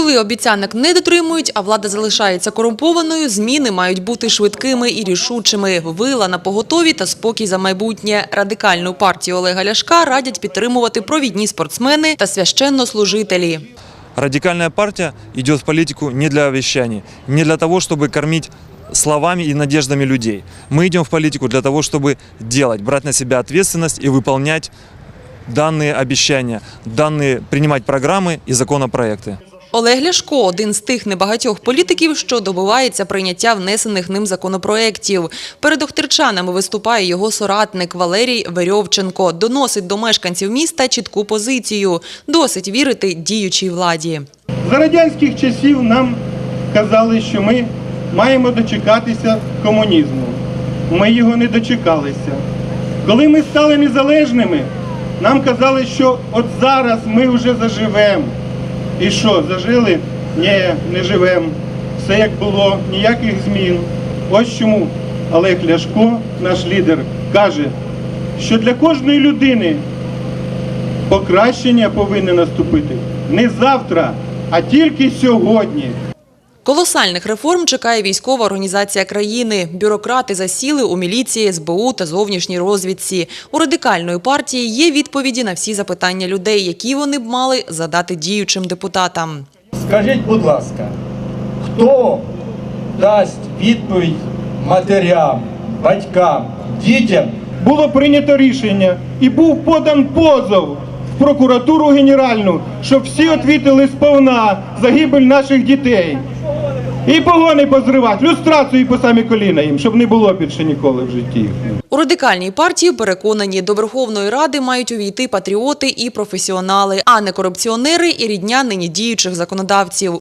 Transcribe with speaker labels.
Speaker 1: Коли обіцянок не дотримують, а влада залишається корумпованою, зміни мають бути швидкими і рішучими. Вила на поготові та спокій за майбутнє. Радикальну партію Олега Ляшка радять підтримувати провідні спортсмени та священнослужителі.
Speaker 2: Радикальная партия идет в политику не для обещаний, не для того, чтобы кормить словами и надеждами людей. Мы идем в политику для того, чтобы делать, брать на себя ответственность и выполнять данные обещания, данные принимать программы и законопроекты.
Speaker 1: Олег Ляшко – один з тих небагатьох політиків, що добивається прийняття внесених ним законопроєктів. Перед охтирчанами виступає його соратник Валерій Верьовченко. Доносить до мешканців міста чітку позицію. Досить вірити діючій владі.
Speaker 3: За радянських часів нам казали, що ми маємо дочекатися комунізму. Ми його не дочекалися. Коли ми стали незалежними, нам казали, що от зараз ми вже заживемо. І що, зажили? Ні, не живемо. Все як було, ніяких змін. Ось чому Олег Ляшко, наш лідер, каже, що для кожної людини покращення повинне наступити не завтра, а тільки сьогодні.
Speaker 1: Колосальних реформ чекає військова організація країни. Бюрократи засіли у міліції, СБУ та зовнішній розвідці. У радикальної партії є відповіді на всі запитання людей, які вони б мали задати діючим депутатам.
Speaker 4: Скажіть, будь ласка, хто дасть відповідь матерям, батькам, дітям,
Speaker 3: Було прийнято рішення і був подан позов в прокуратуру генеральну, щоб всі відвітили сповна загибель наших дітей. І погони позривати, люстрацію по самі коліна їм, щоб не було більше ніколи в житті.
Speaker 1: У радикальній партії переконані, до Верховної Ради мають увійти патріоти і професіонали, а не корупціонери і рідня нині діючих законодавців.